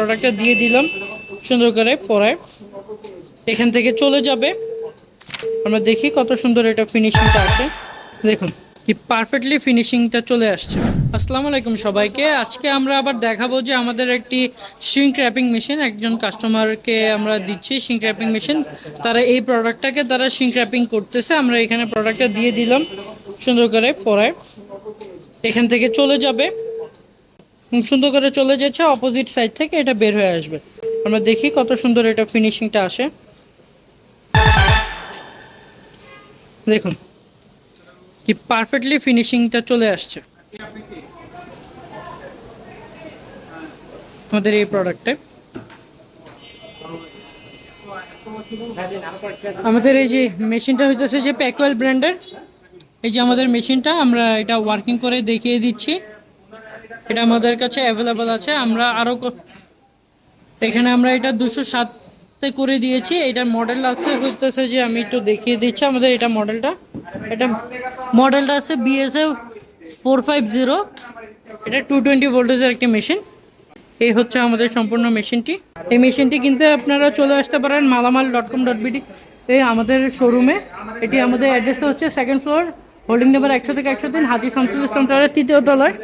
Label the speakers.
Speaker 1: প্রোডাক্টটা দিয়ে দিলাম সুন্দর করে পরে। এখান থেকে চলে যাবে। আমরা দেখি কত সুন্দর এটা ফিনিশিংটা আসে দেখুন, কি পারফেক্টলি ফিনিশিংটা চলে আসছে। আসসালামু আলাইকুম সবাইকে। আজকে আমরা আবার দেখাবো যে আমাদের একটি শিঙ্ক র্যাপিং মেশিন একজন কাস্টমারকে আমরা দিচ্ছি শিঙ্ক র্যাপিং মেশিন তারা এই প্রোডাক্টটাকে তারা শিঙ্ক র্যাপিং করতেছে। আমরা এখানে প্রোডাক্টটা দিয়ে দিলাম সুন্দর করে পরে। এখান থেকে চলে যাবে। সুন্দর করে চলে যাচ্ছে অপোজিট সাইড থেকে এটা বের হয়ে আসবে। আমরা দেখি কত সুন্দর এটা ফিনিশিংটা আসে। দেখুন, কি পারফেক্টলি ফিনিশিংটা চলে আসছে। আমাদের এই প্রোডাক্টে আমাদের এই যে মেশিনটা হইতেছে যে প্যাকওয়েল ব্র্যান্ডের এই যে আমাদের মেশিনটা আমরা এটা ওয়ার্কিং করে দেখিয়ে দিচ্ছি। এটা আমাদের কাছে অ্যাভেলেবল আছে। আমরা আরও এখানে আমরা এটা দুশো সাতে করে দিয়েছি। এটার মডেল আছে, হইতেছে যে আমি একটু দেখিয়ে দিচ্ছি আমাদের এটা মডেলটা এটা মডেলটা আছে বিএসএফ ফোর ফাইভ জিরো এটা টু টোয়েন্টি ভোল্টেজের একটি মেশিন এই হচ্ছে আমাদের সম্পূর্ণ মেশিনটি এই মেশিনটি কিনতে আপনারা চলে আসতে পারেন মালামাল ডট কম ডট বিডি এই আমাদের শোরুমে এটি আমাদের অ্যাড্রেসটা হচ্ছে সেকেন্ড ফ্লোর হোল্ডিং নাম্বার একশো থেকে একশো তিন, হাজি শামসুল ইসলাম তৃতীয় তলায়।